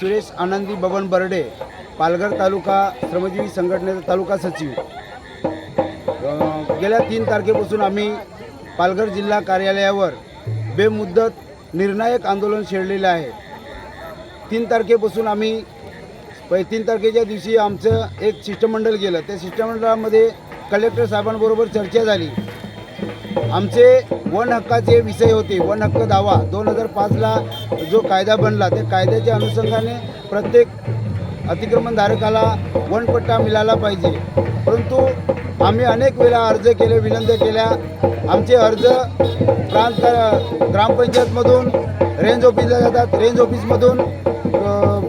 सुरेश आनंदी बबन बर्डे पालघर तालुका श्रमजीवी संघटनेचा तालुका सचिव. गेल्या तीन तारखेपासून आम्ही पालघर जिल्हा कार्यालयावर बेमुद्दत निर्णायक आंदोलन छेडलेलं आहे. तीन तारखेपासून आम्ही पै तीन तारखेच्या दिवशी आमचं एक शिष्टमंडळ गेलं. त्या शिष्टमंडळामध्ये कलेक्टर साहेबांबरोबर चर्चा झाली. आमचे वन हक्काचे विषय होते वन हक्क दावा. दोन हजार पाचला जो कायदा बनला त्या कायद्याच्या अनुषंगाने प्रत्येक अतिक्रमणधारकाला वनपट्टा मिळाला पाहिजे. परंतु आम्ही अनेक वेळा अर्ज केले विनंत्या केल्या. आमचे अर्ज प्रांत ग्रामपंचायतमधून रेंज ऑफिसला जातात रेंज ऑफिसमधून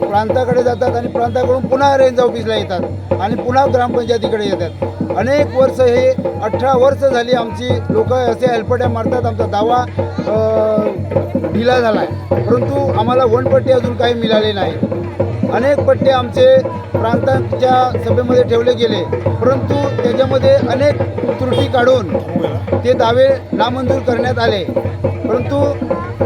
प्रांताकडे जातात आणि प्रांताकडून पुन्हा रेंज ऑफिसला येतात आणि पुन्हा ग्रामपंचायतीकडे येतात. अनेक वर्ष हे अठरा वर्ष झाली आमची लोक असे हेलपट्या मारतात. आमचा दावा ढिला झाला आहे परंतु आम्हाला वनपट्टी अजून काही मिळाले नाही. अनेक पट्टे आमचे प्रांताच्या सभेमध्ये ठेवले गेले. परंतु त्याच्यामध्ये अनेक त्रुटी काढून ते दावे नामंजूर करण्यात आले. परंतु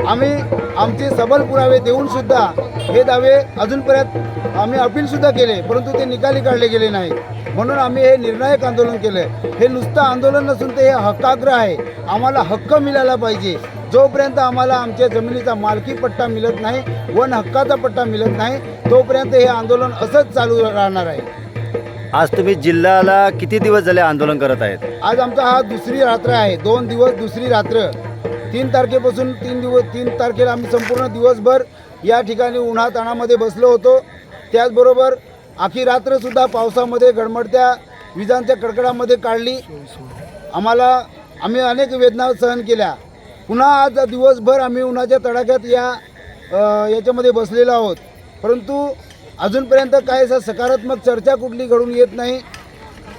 आम्ही आमचे सबल पुरावे देऊन सुद्धा हे दावे अजूनपर्यंत आम्ही अपीलसुद्धा केले परंतु ते निकाली काढले गेले नाही म्हणून आम्ही हे निर्णायक आंदोलन केलं हे नुसतं आंदोलन नसून ते हे हक्काग्र आहे. आम्हाला हक्क मिळाला पाहिजे. जोपर्यंत आम्हाला आमच्या जमिनीचा मालकी पट्टा मिळत नाही वन हक्काचा पट्टा मिळत नाही तोपर्यंत हे आंदोलन असंच चालू राहणार आहे. आज तुम्ही जिल्ह्याला किती दिवस झाले आंदोलन करत आहेत? आज आमचा हा दुसरी रात्र आहे दोन दिवस दुसरी रात्र. तीन तारखेपासून तीन दिवस तीन तारखेला आम्ही संपूर्ण दिवसभर या ठिकाणी उन्हाताणामध्ये बसलो होतो. त्याचबरोबर आखी रात्रसुद्धा पावसामध्ये गडमडत्या विजांच्या कडकडामध्ये काढली. आम्हाला आम्ही अनेक वेदना सहन केल्या. पुन्हा आज दिवसभर आम्ही उन्हाच्या तडाख्यात या याच्यामध्ये बसलेलो आहोत. परंतु अजूनपर्यंत काय असं सकारात्मक चर्चा कुठली घडून येत नाही.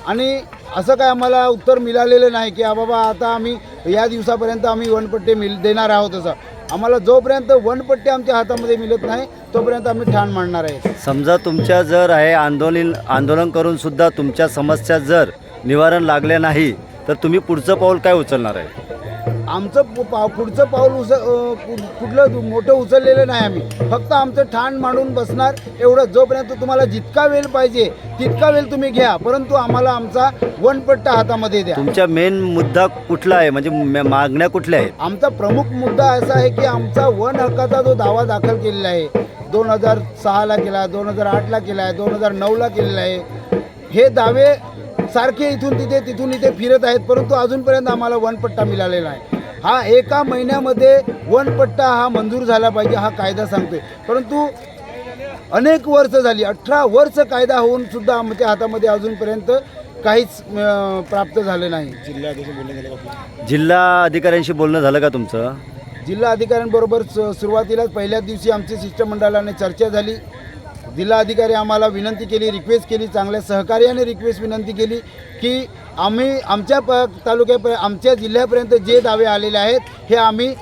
आणि असं काय आम्हाला उत्तर मिळालेलं नाही की बाबा आता आम्ही या दिवसापर्यंत आम्ही वनपट्टे मिल देणार आहोत असं. आम्हाला जोपर्यंत वनपट्टे आमच्या हातामध्ये मिळत नाही तोपर्यंत आम्ही ठाण मांडणार आहे. समजा तुमच्या जर आहे आंदोलन आंदोलन करून सुद्धा तुमच्या समस्या जर निवारण लागले नाही तर तुम्ही पुढचं पाऊल काय उचलणार आहे? आमचं पु- पाव पुढचं पाऊल उच कुठलं मोठं उचललेलं नाही आम्ही. फक्त आमचं ठाण मांडून बसणार एवढं जोपर्यंत तुम्हाला जितका वेळ पाहिजे तितका वेळ तुम्ही घ्या. परंतु आम्हाला आमचा वनपट्टा हातामध्ये द्या. तुमच्या मेन मुद्दा कुठला आहे? म्हणजे मागण्या कुठल्या आहेत? आमचा प्रमुख मुद्दा असा आहे की आमचा वन हक्काचा जो दावा दाखल केलेला आहे दोन हजार सहाला केला दोन हजार आठला केला आहे दोन हजार नऊला केलेला आहे हे दावे सारखे इथून तिथे तिथून इथे फिरत आहेत परंतु अजूनपर्यंत आम्हाला वनपट्टा मिळालेला आहे हा एका महिन्यामध्ये वनपट्टा हा मंजूर झाला पाहिजे हा कायदा सांगतोय. परंतु अनेक वर्ष झाली अठरा वर्ष कायदा होऊन सुद्धा आमच्या हातामध्ये अजूनपर्यंत काहीच प्राप्त झालं नाही. जिल्हा अधिकाऱ्यांशी बोलणं झालं का तुमचं? जिल्हा अधिकाऱ्यांबरोबर सु सुरुवातीलाच पहिल्याच दिवशी आमच्या शिष्टमंडळाने चर्चा झाली. जिल्हा अधिकारी आम्हाला विनंती केली रिक्वेस्ट केली चांगल्या सहकार्याने रिक्वेस्ट विनंती केली की आम्ही आमच्या प तालुक्यापर्यंत आमच्या जिल्ह्यापर्यंत जे दावे आलेले आहेत हे आम्ही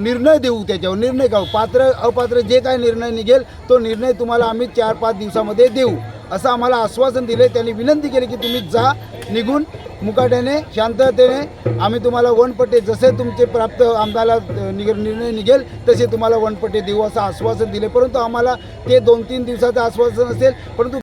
निर्णय देऊ त्याच्यावर निर्णय काढू पात्र अपात्र जे काय निर्णय निघेल तो निर्णय तुम्हाला आम्ही चार पाच दिवसामध्ये देऊ. असं आम्हाला आश्वासन दिले त्यांनी विनंती केली की तुम्ही जा निघून मुकाट्याने शांततेने आम्ही तुम्हाला वनपट्टे जसे तुमचे प्राप्त आम्हाला निग निर्णय निघेल तसे तुम्हाला वनपट्टे देऊ असं आश्वासन दिले परंतु आम्हाला ते दोन तीन दिवसाचं आश्वासन असेल परंतु